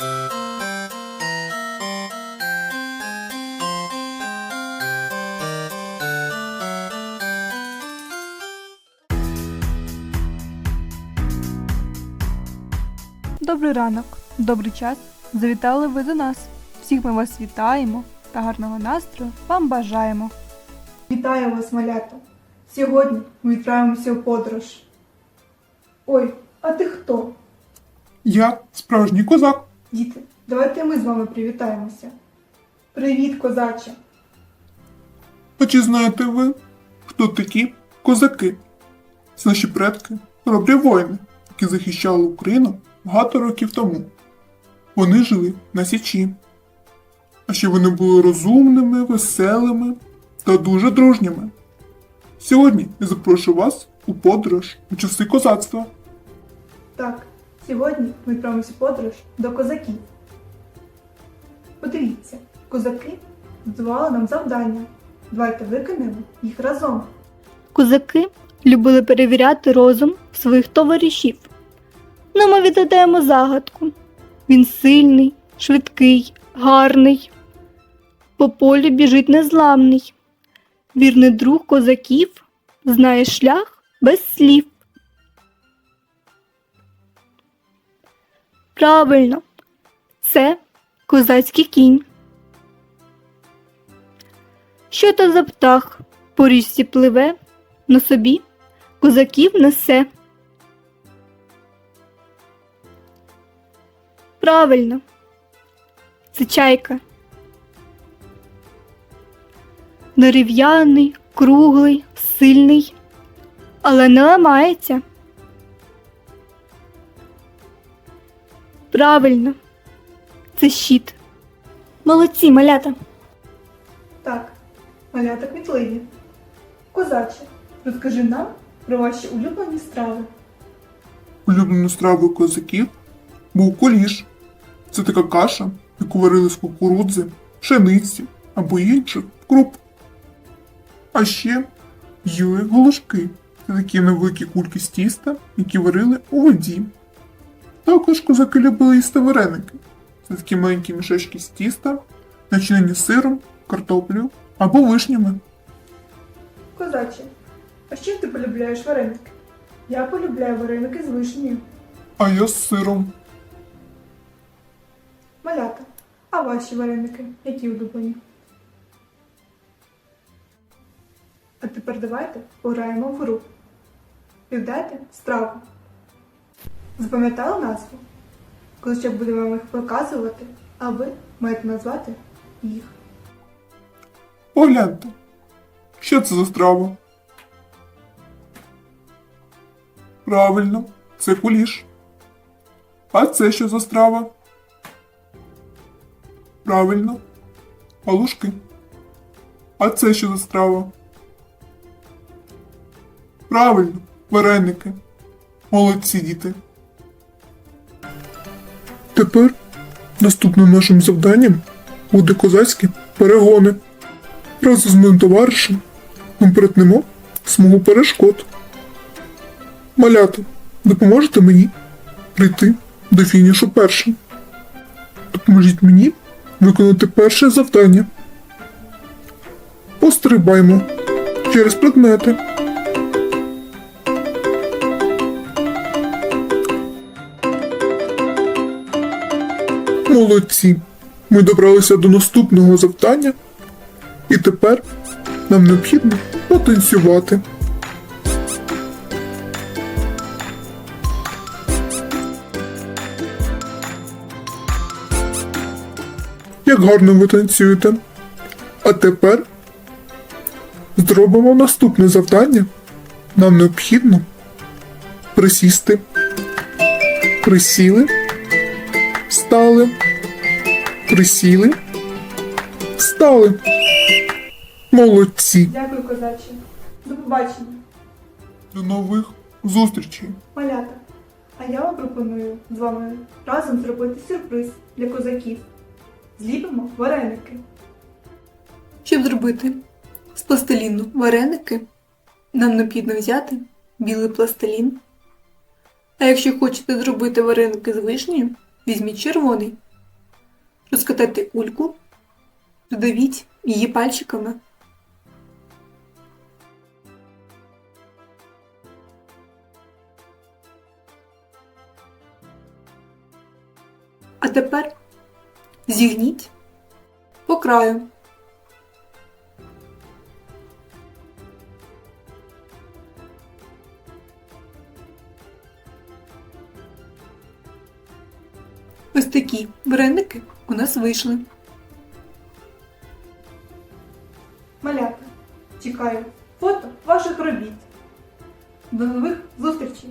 Добрий ранок, добрий час. Завітали ви до нас. Всіх ми вас вітаємо та гарного настрою вам бажаємо. Вітаю вас, малята! Сьогодні ми відправимося у подорож. Ой, а ти хто? Я справжній козак. Діти, давайте ми з вами привітаємося. Привіт, козаче! А чи знаєте ви, хто такі козаки? Це наші предки, хоробрі воїни, які захищали Україну багато років тому. Вони жили на Січі. А ще вони були розумними, веселими та дуже дружніми. Сьогодні я запрошую вас у подорож у часи козацтва. Так, сьогодні ми відправимося подорож до козаків. Подивіться, козаки здавали нам завдання. Давайте виконаємо їх разом. Козаки любили перевіряти розум своїх товаришів. Ну, ми відгадаємо загадку. Він сильний, швидкий, гарний. По полю біжить незламний. Вірний друг козаків знає шлях без слів. Правильно, це козацький кінь. Що то за птах по річці пливе, на собі козаків несе. Правильно, це чайка. Дерев'яний, круглий, сильний, але не ламається. Правильно, це щит. Молодці, малята. Так, малята квітливі. Козаче, розкажи нам про ваші улюблені страви. Улюбленою стравою козаків був куліш. Це така каша, яку варили з кукурудзи, пшениці або інших круп. А ще їли голошки. Це такі невеликі кульки з тіста, які варили у воді. Також козаки любили їсти вареники. Це такі маленькі мішечки з тіста, начинені сиром, картоплею або вишнями. Козаче, а чим ти полюбляєш вареники? Я полюбляю вареники з вишнею. А я з сиром. Малята, а ваші вареники, які улюблені? А тепер давайте пограємо в гру. Віддайте страву. Запам'ятали назву? Коли ще будемо вам їх показувати, а ви маєте назвати їх. Погляньте. Що це за страва? Правильно, це куліш. А це що за страва? Правильно. Галушки. А це що за страва? Правильно, вареники. Молодці діти. Тепер наступним нашим завданням буде козацькі перегони. Разом з моїм товаришем ми перетнемо смугу перешкод. Малята, допоможете мені прийти до фінішу першим. Допоможіть мені виконати перше завдання. Пострибаймо через предмети. Молодці! Ми добралися до наступного завдання. І тепер нам необхідно потанцювати. Як гарно ви танцюєте. А тепер зробимо наступне завдання. Нам необхідно присісти. Присіли. Встали. Присіли. Встали. Молодці. Дякую, козаче. До побачення. До нових зустрічей. Малята, а я вам пропоную з вами разом зробити сюрприз для козаків. Зліпимо вареники. Щоб зробити з пластиліну вареники, нам необхідно взяти білий пластилін. А якщо хочете зробити вареники з вишнею, візьміть червоний Розкатайте кульку, додавіть її пальчиками. А тепер зігніть по краю. Ось такі вареники у нас вийшли. Малята, чекаю фото ваших робіт. До нових зустрічей!